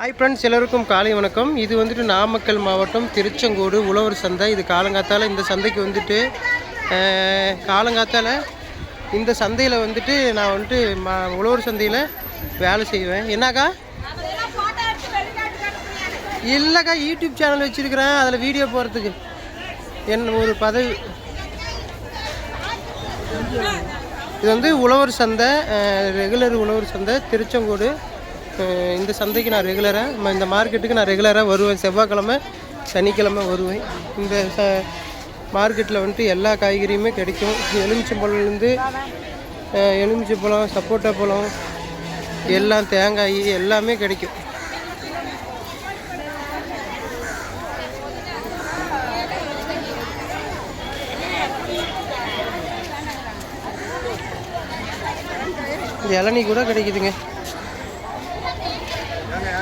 Hi friends எல்லோருக்கும் காலை வணக்கம். இது வந்துட்டு நாமக்கல் மாவட்டம் திருச்செங்கோடு உழவர் சந்தை. இது காலங்காத்தால் இந்த சந்தைக்கு வந்துட்டு காலங்காத்தால் இந்த சந்தையில் வந்துட்டு நான் வந்துட்டு மா உழவர் சந்தையில் வேலை செய்வேன். என்னக்கா? இல்லைக்கா யூடியூப் சேனல் வச்சுருக்கிறேன். அதில் வீடியோ போகிறதுக்கு என் ஒரு பதவி. இது வந்து உழவர் சந்தை ரெகுலர் உழவர் சந்தை திருச்செங்கோடு இந்த சந்தைக்கு நான் ரெகுலராக இந்த மார்க்கெட்டுக்கு நான் ரெகுலராக வருவேன். செவ்வாய்க்கிழமை சனிக்கிழமை வருவேன். இந்த ச மார்க்கெட்டில் வந்துட்டு எல்லா காய்கறியுமே கிடைக்கும். எலுமிச்சம்பழம்லேருந்து எலுமிச்சம்பழம் சப்போட்டா பழம் எல்லாம் தேங்காய் எல்லாமே கிடைக்கும். இளநீ கூட கிடைக்குதுங்க.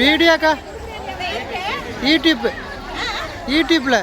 வீடியோக்கா யூடியூப் யூடியூப்பில்